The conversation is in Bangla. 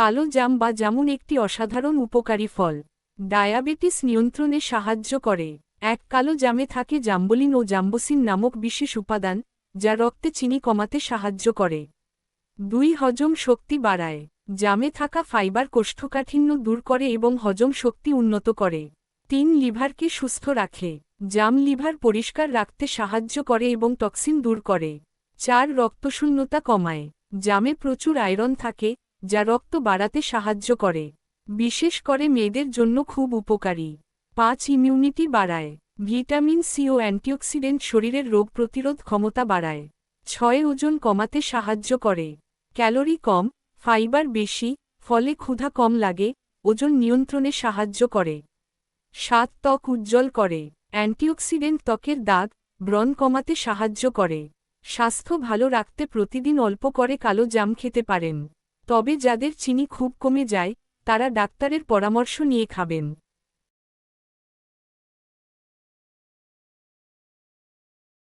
কালো জাম বা জামুন একটি অসাধারণ উপকারী ফল। ডায়াবেটিস নিয়ন্ত্রণে সাহায্য করে। এক কালো জামে থাকে জাম্বলিন ও জাম্বোসিন নামক বিশেষ উপাদান, যা রক্তে চিনি কমাতে সাহায্য করে। দুই, হজম শক্তি বাড়ায়। জামে থাকা ফাইবার কোষ্ঠকাঠিন্য দূর করে এবং হজম শক্তি উন্নত করে। তিন, লিভারকে সুস্থ রাখে। জাম লিভার পরিষ্কার রাখতে সাহায্য করে এবং টক্সিন দূর করে। চার, রক্তশূন্যতা কমায়। জামে প্রচুর আয়রন থাকে যা রক্ত বাড়াতে সাহায্য করে। বিশেষ করে মেয়েদের জন্য খুব উপকারী। পাঁচ ইমিউনিটি বাড়ায়। ভিটামিন সি ও অ্যান্টিঅক্সিডেন্ট শরীরের রোগ প্রতিরোধ ক্ষমতা বাড়ায়। ছয় ওজন কমাতে সাহায্য করে। ক্যালোরি কম, ফাইবার বেশি, ফলে ক্ষুধা কম লাগে, ওজন নিয়ন্ত্রণে সাহায্য করে। সাত ত্বক উজ্জ্বল করে। অ্যান্টিঅক্সিডেন্ট ত্বকের দাগ, ব্রণ কমাতে সাহায্য করে। স্বাস্থ্য ভালো রাখতে প্রতিদিন অল্প করে কালো জাম খেতে পারেন। তবে যাদের চিনি খুব কমে যায় তারা ডাক্তারের পরামর্শ নিয়ে খাবেন।